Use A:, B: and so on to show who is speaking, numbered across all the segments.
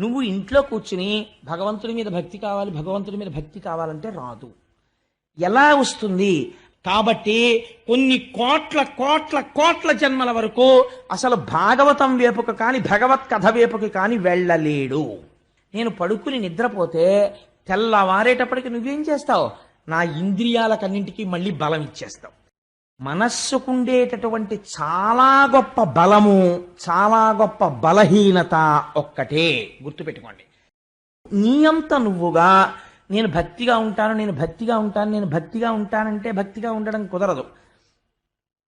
A: నువ్వు ఇంట్లో కూర్చుని భగవంతుడి మీద భక్తి కావాలి భగవంతుడి మీద భక్తి కావాలంటే రాదు. ఎలా వస్తుంది? కాబట్టి కొన్ని కోట్ల కోట్ల కోట్ల జన్మల వరకు అసలు భాగవతం వేపుకు కానీ భగవత్ కథ వేపుకి కానీ వెళ్ళలేడు. నేను పడుకుని నిద్రపోతే తెల్లవారేటప్పటికి నువ్వేం చేస్తావు? నా ఇంద్రియాలకన్నింటికి మళ్ళీ బలం ఇచ్చేస్తావు. మనస్సుకుండేటటువంటి చాలా గొప్ప బలము చాలా గొప్ప బలహీనత ఒక్కటే. గుర్తుపెట్టుకోండి. నీ అంత నువ్వుగా నేను భక్తిగా ఉంటాను నేను భక్తిగా ఉంటాను నేను భక్తిగా ఉంటానంటే భక్తిగా ఉండడం కుదరదు.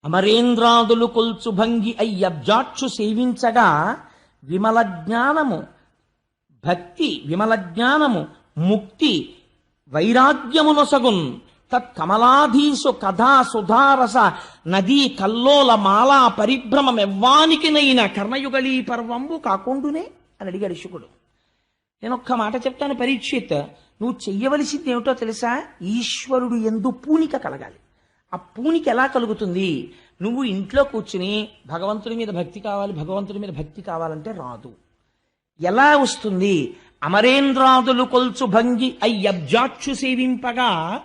A: అమరేంద్రాదులు కొల్చు భంగి అయ్యబ్జాక్షు సేవించగా విమల జ్ఞానము భక్తి విమల జ్ఞానము ముక్తి వైరాగ్యమునొసగున్ తత్కమలాధీసు కథా సుధారస నదీ కల్లోల మాలా పరిభ్రమమెవ్వానికినైన కర్ణయుగళీ పర్వంబు కాకుండునే అని అడిగాడు శుకుడు. నేను ఒక్క మాట చెప్తాను పరీక్షిత్. నువ్వు చెయ్యవలసింది ఏమిటో తెలుసా? ఈశ్వరుడు ఎందు పూనిక కలగాలి. ఆ పూనిక ఎలా కలుగుతుంది? నువ్వు ఇంట్లో కూర్చుని భగవంతుడి మీద భక్తి కావాలి భగవంతుడి మీద భక్తి కావాలంటే రాదు. ఎలా వస్తుంది? అమరేంద్రాదులు కొల్చు భంగి అయ్యబ్జాక్షు సేవింపగా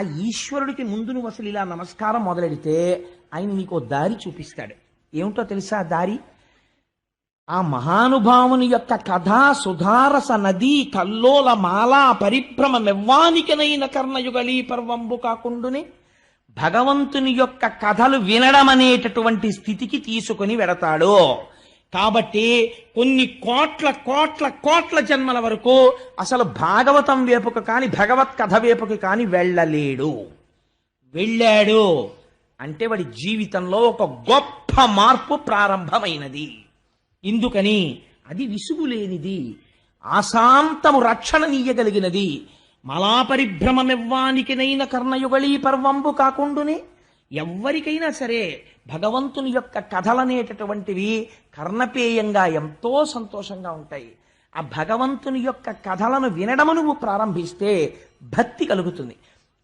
A: ఆ ఈశ్వరుడికి ముందు నువ్వు అసలు ఇలా నమస్కారం మొదలెడితే ఆయన నీకు దారి చూపిస్తాడు. ఏమిటో తెలుసా దారి? ఆ మహానుభావుని యొక్క కథా సుధారస నదీ కల్లోల మాలా పరిభ్రమ మెవ్వానికనైన కర్ణయుగళీ పర్వంబు కాకుండునే భగవంతుని యొక్క కథలు వినడం అనేటటువంటి స్థితికి తీసుకుని వెడతాడు. కాబట్టి కొన్ని కోట్ల కోట్ల కోట్ల జన్మల వరకు అసలు భాగవతం వేపుకు కానీ భగవత్ కథ వేపుకు కానీ వెళ్ళలేడు. వెళ్ళాడు అంటే వాడి జీవితంలో ఒక గొప్ప మార్పు ప్రారంభమైనది. ఇందుకని అది విసుగులేనిది. ఆశాంతము రక్షణనీయగలిగినది మలాపరిభ్రమమెవ్వానికినైన కర్ణయుగళీ పర్వంబు కాకుండునే ఎవ్వరికైనా సరే భగవంతుని యొక్క కథలనేటటువంటివి కర్ణపేయంగా ఎంతో సంతోషంగా ఉంటాయి. ఆ భగవంతుని యొక్క కథలను వినడము నువ్వు ప్రారంభిస్తే భక్తి కలుగుతుంది.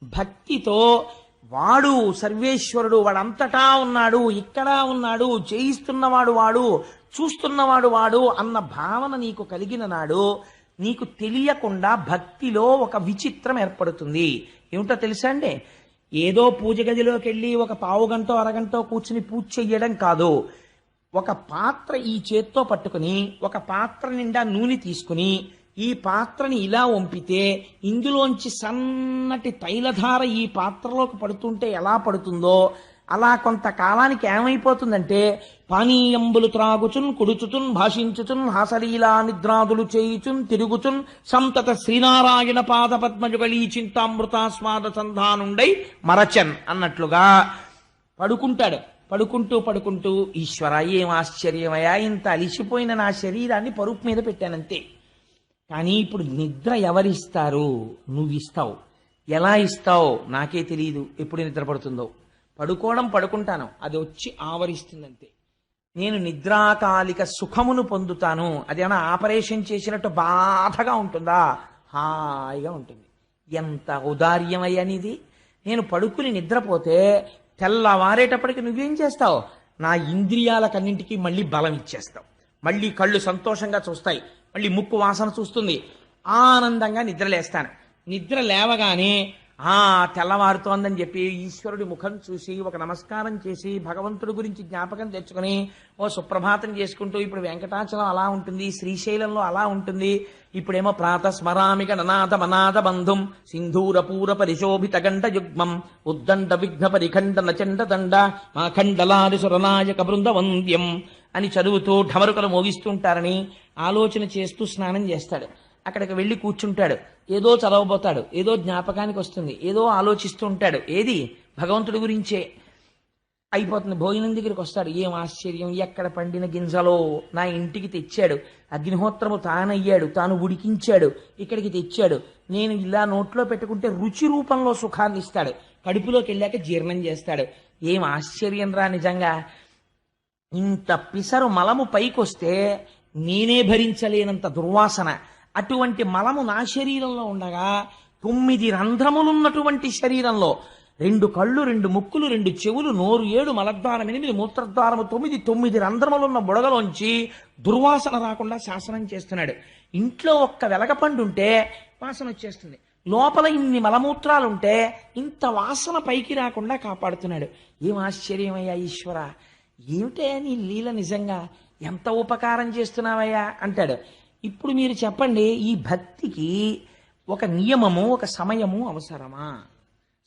A: భక్తితో వాడు సర్వేశ్వరుడు వాడంతటా ఉన్నాడు ఇక్కడ ఉన్నాడు చేయిస్తున్నవాడు వాడు చూస్తున్నవాడు వాడు అన్న భావన నీకు కలిగిన నాడు నీకు తెలియకుండా భక్తిలో ఒక విచిత్రం ఏర్పడుతుంది. ఏమిటో తెలుసా అండి? ఏదో పూజ గదిలోకి వెళ్ళి ఒక పావు గంట అరగంట కూర్చుని పూజ చెయ్యడం కాదు. ఒక పాత్ర ఈ చేత్తో పట్టుకుని ఒక పాత్ర నిండా నూనె తీసుకుని ఈ పాత్రని ఇలా వంపితే ఇందులోంచి సన్నటి తైలధార ఈ పాత్రలోకి పడుతుంటే ఎలా పడుతుందో అలా కొంతకాలానికి ఏమైపోతుందంటే పానీయంబులు త్రాగుచున్ కుడుచుచున్ భాషించుచున్ హాసలీలా నిద్రాదులు చేయుచున్ తిరుగుచున్ సంతత శ్రీనారాయణ పాద పద్మజుగళీ చింతామృతాస్వాద సంధానుండై మరచన్ అన్నట్లుగా పడుకుంటాడు. పడుకుంటూ పడుకుంటూ ఈశ్వర ఏం ఆశ్చర్యమయ్యా? ఇంత అలిసిపోయిన నా శరీరాన్ని పరుపు మీద పెట్టానంతే. కానీ ఇప్పుడు నిద్ర ఎవరిస్తారు? నువ్వు ఇస్తావు ఎలా ఇస్తావు? నాకే తెలియదు ఎప్పుడు నిద్ర పడుతుందో. పడుకోవడం పడుకుంటాను. అది వచ్చి ఆవరిస్తుందంతే. నేను నిద్రాకాలిక సుఖమును పొందుతాను. అదేమన్నా ఆపరేషన్ చేసినట్టు బాధగా ఉంటుందా? హాయిగా ఉంటుంది. ఎంత ఔదార్యమయ్యనిది నేను పడుకుని నిద్రపోతే తెల్లవారేటప్పటికి నువ్వేం చేస్తావు? నా ఇంద్రియాలకన్నింటికి మళ్ళీ బలం ఇచ్చేస్తావు. మళ్ళీ కళ్ళు సంతోషంగా చూస్తాయి. మళ్ళీ ముక్కు వాసన చూస్తుంది. ఆనందంగా నిద్రలేస్తాను. నిద్ర లేవగానే ఆ తెల్లవారుతోందని చెప్పి ఈశ్వరుడి ముఖం చూసి ఒక నమస్కారం చేసి భగవంతుడి గురించి జ్ఞాపకం తెచ్చుకొని ఓ సుప్రభాతం చేసుకుంటూ ఇప్పుడు వెంకటాచలం అలా ఉంటుంది శ్రీశైలంలో అలా ఉంటుంది. ఇప్పుడేమో ప్రాత స్మరామిక ననాథ మనాథ బంధుం సింధూర పూర పరిశోభిత గంట యుగ్మం ఉద్దండ విఘ్న పరిఖండ నచండ దండ మాఖండలారి సురనాయక బృంద వంద్యం అని చదువుతూ ఢమరుకలు మోగిస్తుంటారని ఆలోచన చేస్తూ స్నానం చేస్తాడు. అక్కడికి వెళ్ళి కూర్చుంటాడు. ఏదో చదవబోతాడు. ఏదో జ్ఞాపకానికి వస్తుంది. ఏదో ఆలోచిస్తూ ఉంటాడు. ఏది? భగవంతుడి గురించే. అయిపోతుంది. భోజనం దగ్గరికి వస్తాడు. ఏం ఆశ్చర్యం. ఎక్కడ పండిన గింజలో నా ఇంటికి తెచ్చాడు. అగ్నిహోత్రము తానయ్యాడు. తాను ఉడికించాడు. ఇక్కడికి తెచ్చాడు. నేను ఇలా నోట్లో పెట్టుకుంటే రుచి రూపంలో సుఖాన్ని ఇస్తాడు. కడుపులోకి వెళ్ళాక జీర్ణం చేస్తాడు. ఏం ఆశ్చర్యం రా నిజంగా. ఇంత పిసరు మలము పైకొస్తే నేనే భరించలేనంత దుర్వాసన. అటువంటి మలము నా శరీరంలో ఉండగా తొమ్మిది రంధ్రములున్నటువంటి శరీరంలో రెండు కళ్ళు రెండు ముక్కులు రెండు చెవులు నోరు ఏడు మలద్వారం ఎనిమిది మూత్రద్వారము తొమ్మిది తొమ్మిది రంధ్రములున్న బుడగలోంచి దుర్వాసన రాకుండా శాసనం చేస్తున్నాడు. ఇంట్లో ఒక్క వెలగపండు ఉంటే వాసన వచ్చేస్తుంది. లోపల ఇన్ని మలమూత్రాలుంటే ఇంత వాసన పైకి రాకుండా కాపాడుతున్నాడు. ఏం ఆశ్చర్యమయ్యా ఈశ్వర? ఏమిటే నీ లీల నిజంగా? ఎంత ఉపకారం చేస్తున్నావయ్యా? అంటాడు. ఇప్పుడు మీరు చెప్పండి ఈ భక్తికి ఒక నియమము ఒక సమయము అవసరమా?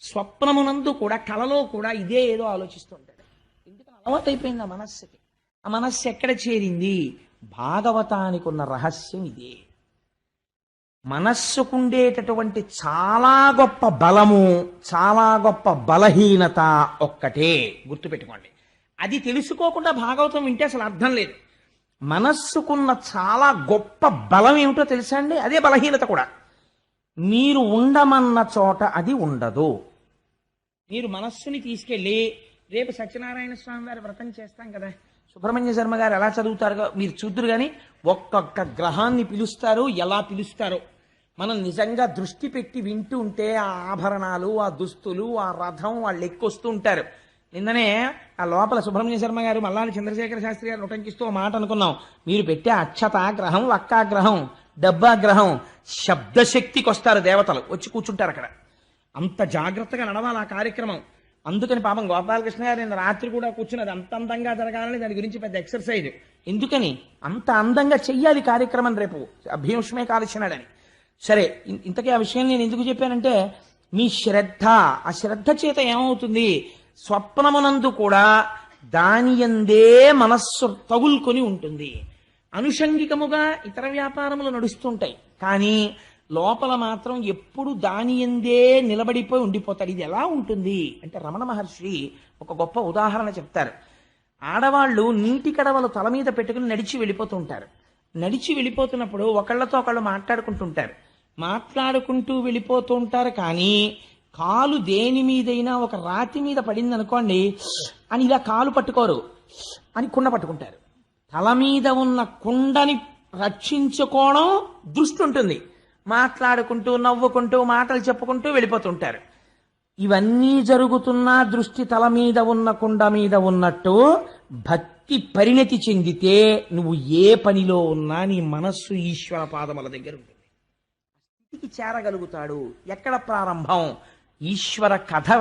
A: స్వప్నమునందు కూడా కలలో కూడా ఇదే ఏదో ఆలోచిస్తుంటాడు. ఎందుకంటే అలవాటైపోయింది ఆ మనస్సుకి. ఆ మనస్సు ఎక్కడ చేరింది? భాగవతానికి ఉన్న రహస్యం ఇదే. మనస్సుకుండేటటువంటి చాలా గొప్ప బలము చాలా గొప్ప బలహీనత ఒక్కటే. గుర్తుపెట్టుకోండి. అది తెలుసుకోకుండా భాగవతం వింటే అసలు అర్థం లేదు. మనస్సుకున్న చాలా గొప్ప బలం ఏమిటో తెలుసా అండి? అదే బలహీనత కూడా. మీరు ఉండమన్న చోట అది ఉండదు. మీరు మనస్సుని తీసుకెళ్ళి రేపు సత్యనారాయణ స్వామి వారి వ్రతం చేస్తాం కదా. సుబ్రహ్మణ్య శర్మ గారు ఎలా చదువుతారో మీరు చూద్దరు కానీ ఒక్కొక్క గ్రహాన్ని పిలుస్తారు ఎలా పిలుస్తారో? మనం నిజంగా దృష్టి పెట్టి వింటూ ఉంటే ఆ ఆభరణాలు ఆ దుస్తులు ఆ రథం వాళ్ళు ఎక్కొస్తూ ఉంటారు. నిన్ననే ఆ లోపల సుబ్రహ్మణ్య శర్మ గారు మల్లాని చంద్రశేఖర శాస్త్రి గారు ఉటంకిస్తూ మాట అనుకున్నాం. మీరు పెట్టే అక్షత గ్రహం వక్కా గ్రహం డబ్బా గ్రహం శబ్దశక్తికి వస్తారు దేవతలు. వచ్చి కూర్చుంటారు అక్కడ. అంత జాగ్రత్తగా నడవాలి ఆ కార్యక్రమం. అందుకని పాపం గోపాలకృష్ణ గారు నిన్న రాత్రి కూడా కూర్చున్నది. అంత అందంగా జరగాలని దాని గురించి పెద్ద ఎక్సర్సైజ్. ఎందుకని? అంత అందంగా చెయ్యాలి కార్యక్రమం రేపు. భీష్మే కాల్చినాడని సరే ఇంతకీ ఆ విషయం నేను ఎందుకు చెప్పానంటే మీ శ్రద్ధ. ఆ శ్రద్ధ చేత ఏమవుతుంది? స్వప్నమునందు కూడా దాని ఎందే మనస్సు తగులుకొని ఉంటుంది. అనుషంగికముగా ఇతర వ్యాపారములు నడుస్తుంటాయి. కానీ లోపల మాత్రం ఎప్పుడు దాని ఎందే నిలబడిపోయి ఉండిపోతాడు ఇది ఎలా ఉంటుంది? అంటే రమణ మహర్షి ఒక గొప్ప ఉదాహరణ చెప్తారు. ఆడవాళ్ళు నీటి కడవలు తల మీద పెట్టుకుని నడిచి వెళ్ళిపోతుంటారు. నడిచి వెళ్ళిపోతున్నప్పుడు ఒకళ్ళతో ఒకళ్ళు మాట్లాడుకుంటుంటారు. మాట్లాడుకుంటూ వెళ్ళిపోతూ ఉంటారు కానీ కాలు దేని మీదైనా ఒక రాతి మీద పడింది అనుకోండి అని ఇలా కాలు పట్టుకోరు అని కుండ పట్టుకుంటారు. తల మీద ఉన్న కుండని రక్షించుకోవడం దృష్టి ఉంటుంది మాట్లాడుకుంటూ నవ్వుకుంటూ మాటలు చెప్పుకుంటూ వెళ్ళిపోతుంటారు. ఇవన్నీ జరుగుతున్నా దృష్టి తల మీద ఉన్న కుండ మీద ఉన్నట్టు భక్తి పరిణతి చెందితే నువ్వు ఏ పనిలో ఉన్నా నీ మనస్సు ఈశ్వర పాదముల దగ్గర ఉంటుంది. స్థితికి చేరగలుగుతాడు. ఎక్కడ ప్రారంభం? ఈశ్వర కథ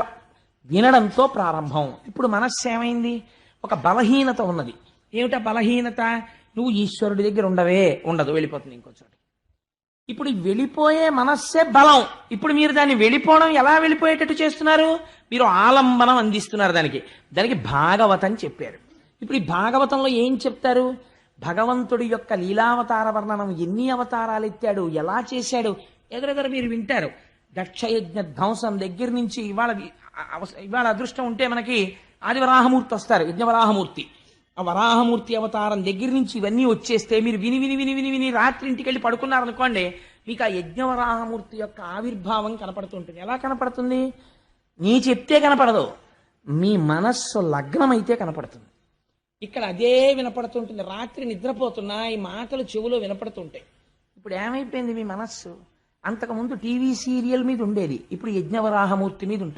A: వినడంతో ప్రారంభం. ఇప్పుడు మనస్సు ఏమైంది? ఒక బలహీనత ఉన్నది. ఏమిటా బలహీనత? నువ్వు ఈశ్వరుడి దగ్గర ఉండవే ఉండదు. వెళ్ళిపోతుంది ఇంకో చోట. ఇప్పుడు వెళ్ళిపోయే మనస్సే బలం. ఇప్పుడు మీరు దాన్ని వెళ్ళిపోవడం ఎలా వెళ్ళిపోయేటట్టు చేస్తున్నారు? మీరు ఆలంబనం అందిస్తున్నారు దానికి. దానికి భాగవతం చెప్పారు. ఇప్పుడు ఈ భాగవతంలో ఏం చెప్తారు? భగవంతుడి యొక్క లీలావతార వర్ణనం ఎన్ని అవతారాలు ఎత్తాడు? ఎలా చేశాడు? ఎదురెదురు మీరు వింటారు. దక్షయజ్ఞ ధ్వంసం దగ్గర నుంచి ఇవాళ ఇవాళ అదృష్టం ఉంటే మనకి ఆదివరాహమూర్తి వస్తారు యజ్ఞవరాహమూర్తి ఆ వరాహమూర్తి అవతారం దగ్గర నుంచి ఇవన్నీ వచ్చేస్తే మీరు విని విని విని విని విని రాత్రి ఇంటికి వెళ్ళి పడుకున్నారనుకోండి మీకు ఆ యజ్ఞవరాహమూర్తి యొక్క ఆవిర్భావం కనపడుతుంటుంది. ఎలా కనపడుతుంది? నీ చెప్తే కనపడదు మీ మనస్సు లగ్నమైతే కనపడుతుంది. ఇక్కడ అదే వినపడుతుంటుంది. రాత్రి నిద్రపోతున్నా ఈ మాటలు చెవులో వినపడుతుంటాయి. ఇప్పుడు ఏమైపోయింది మీ మనస్సు? అంతకుముందు టీవీ సీరియల్ మీద ఉండేది. ఇప్పుడు యజ్ఞవరాహమూర్తి మీద ఉంటుంది